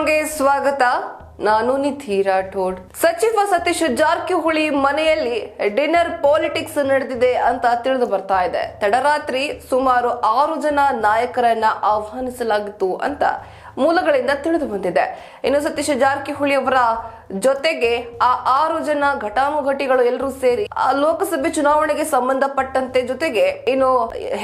ರಾಮ್ಗೆ ಸ್ವಾಗತ. ನಾನು ನಿಧಿ ರಾಠೋಡ್ ಸಚಿವ ಸತೀಶ್ ಜಾರಕಿಹೊಳಿ ಮನೆಯಲ್ಲಿ ಡಿನ್ನರ್ ಪಾಲಿಟಿಕ್ಸ್ ನಡೆದಿದೆ ಅಂತ ತಿಳಿದು ಬರ್ತಾ ಇದೆ. ತಡರಾತ್ರಿ ಸುಮಾರು ಆರು ಜನ ನಾಯಕರನ್ನ ಆಹ್ವಾನಿಸಲಾಗಿತ್ತು ಅಂತ ಮೂಲಗಳಿಂದ ತಿಳಿದು ಬಂದಿದೆ. ಇನ್ನು ಸತೀಶ್ ಜಾರಕಿಹೊಳಿ ಅವರ ಜೊತೆಗೆ ಆ ಆರು ಜನ ಘಟಾನುಘಟಿಗಳು ಎಲ್ಲರೂ ಸೇರಿ ಆ ಲೋಕಸಭೆ ಚುನಾವಣೆಗೆ ಸಂಬಂಧಪಟ್ಟಂತೆ ಜೊತೆಗೆ ಇನ್ನು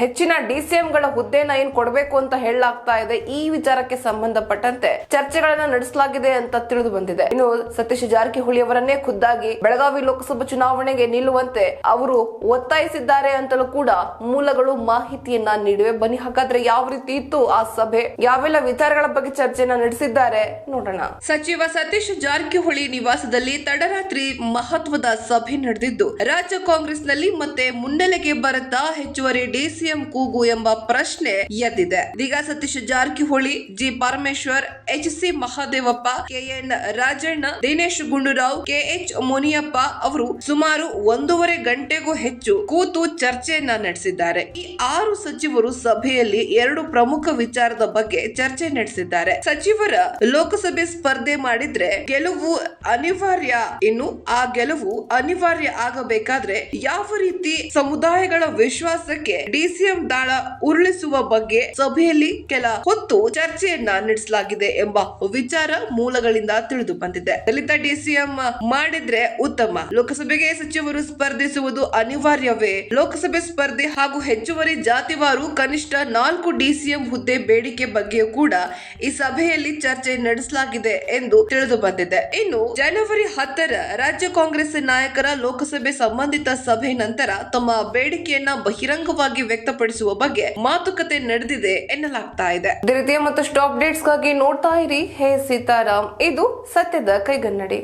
ಹೆಚ್ಚಿನ ಡಿಸಿಎಂಗಳ ಹುದ್ದೆನ ಏನ್ ಕೊಡಬೇಕು ಅಂತ ಹೇಳಲಾಗ್ತಾ ಇದೆ. ಈ ವಿಚಾರಕ್ಕೆ ಸಂಬಂಧಪಟ್ಟಂತೆ ಚರ್ಚೆಗಳನ್ನ ನಡೆಸಲಾಗಿದೆ ಅಂತ ತಿಳಿದು ಬಂದಿದೆ. ಇನ್ನು ಸತೀಶ್ ಜಾರಕಿಹೊಳಿ ಅವರನ್ನೇ ಖುದ್ದಾಗಿ ಬೆಳಗಾವಿ ಲೋಕಸಭಾ ಚುನಾವಣೆಗೆ ನಿಲ್ಲುವಂತೆ ಅವರು ಒತ್ತಾಯಿಸಿದ್ದಾರೆ ಅಂತಲೂ ಕೂಡ ಮೂಲಗಳು ಮಾಹಿತಿಯನ್ನ ನೀಡಿವೆ. ಬನ್ನಿ, ಹಾಗಾದ್ರೆ ಯಾವ ರೀತಿ ಇತ್ತು ಆ ಸಭೆ? ಯಾವೆಲ್ಲ ವಿಚಾರಗಳ ಬಗ್ಗೆ ಚರ್ಚೆನ ನಡೆಸಿದ್ದಾರೆ. ನೋಡೋಣ. ಸಚಿವ ಸತೀಶ್ ಜಾರಕಿಹೊಳಿ ನಿವಾಸದಲ್ಲಿ ತಡರಾತ್ರಿ ಮಹತ್ವದ ಸಭೆ ನಡೆದಿದ್ದು, ರಾಜ್ಯ ಕಾಂಗ್ರೆಸ್ನಲ್ಲಿ ಮತ್ತೆ ಮುನ್ನೆಲೆಗೆ ಬರುತ್ತಾ ಹೆಚ್ಚುವರಿ ಡಿಸಿಎಂ ಕೂಗು ಎಂಬ ಪ್ರಶ್ನೆ ಎದ್ದಿದೆ. ಇದೀಗ Satish Jarkiholi, G Parameshwar, H C Mahadevappa KN Rajanna, Dinesh Gundu Rao KH Muniyappa ಅವರು ಸುಮಾರು ಒಂದೂವರೆ ಗಂಟೆಗೂ ಹೆಚ್ಚು ಕೂತು ಚರ್ಚೆಯನ್ನ ನಡೆಸಿದ್ದಾರೆ. ಈ ಆರು ಸಚಿವರು ಸಭೆಯಲ್ಲಿ ಎರಡು ಪ್ರಮುಖ ವಿಚಾರದ ಬಗ್ಗೆ ಚರ್ಚೆ ನಡೆಸಿದ್ದಾರೆ. ಸಚಿವರ ಲೋಕಸಭೆ ಸ್ಪರ್ಧೆ ಮಾಡಿದ್ರೆ ಗೆಲುವು ಅನಿವಾರ್ಯ. ಇನ್ನು ಆ ಗೆಲುವು ಅನಿವಾರ್ಯ ಆಗಬೇಕಾದ್ರೆ ಯಾವ ರೀತಿ ಸಮುದಾಯಗಳ ವಿಶ್ವಾಸಕ್ಕೆ ಡಿಸಿಎಂ ದಾಳ ಉರುಳಿಸುವ ಬಗ್ಗೆ ಸಭೆಯಲ್ಲಿ ಕೆಲ ಹೊತ್ತು ಚರ್ಚೆಯನ್ನ ನಡೆಸಲಾಗಿದೆ ಎಂಬ ವಿಚಾರ ಮೂಲಗಳಿಂದ ತಿಳಿದು ಬಂದಿದೆ. ದಲಿತ ಡಿಸಿಎಂ ಮಾಡಿದ್ರೆ ಉತ್ತಮ. ಲೋಕಸಭೆಗೆ ಸಚಿವರು ಸ್ಪರ್ಧಿಸುವುದು ಅನಿವಾರ್ಯವೇ? ಲೋಕಸಭೆ ಸ್ಪರ್ಧೆ ಹಾಗೂ ಹೆಚ್ಚುವರಿ ಜಾತಿವಾರು ಕನಿಷ್ಠ ನಾಲ್ಕು ಡಿಸಿಎಂ ಹುದ್ದೆ ಬೇಡಿಕೆ ಬಗ್ಗೆಯೂ ಕೂಡ ಈ ಸಭೆಯಲ್ಲಿ ಚರ್ಚೆ ನಡೆಸಲಾಗಿದೆ ಎಂದು ತಿಳಿದು ಬಂದಿದೆ. ಇನ್ನು ಜನವರಿ ಹತ್ತರ ರಾಜ್ಯ ಕಾಂಗ್ರೆಸ್ ನಾಯಕರ ಲೋಕಸಭೆ ಸಂಬಂಧಿತ ಸಭೆ ನಂತರ ತಮ್ಮ ಬೇಡಿಕೆಯನ್ನ ಬಹಿರಂಗವಾಗಿ ವ್ಯಕ್ತಪಡಿಸುವ ಬಗ್ಗೆ ಮಾತುಕತೆ ನಡೆದಿದೆ ಎನ್ನಲಾಗ್ತಾ ಇದೆ. ರೀತಿಯ ಮತ್ತಷ್ಟು ಅಪ್ಡೇಟ್ಸ್ಗಾಗಿ ನೋಡ್ತಾ ಇರಿ. ಹೇ ಸೀತಾರಾಮ್, ಇದು ಸತ್ಯದ ಕೈಗನ್ನಡಿ.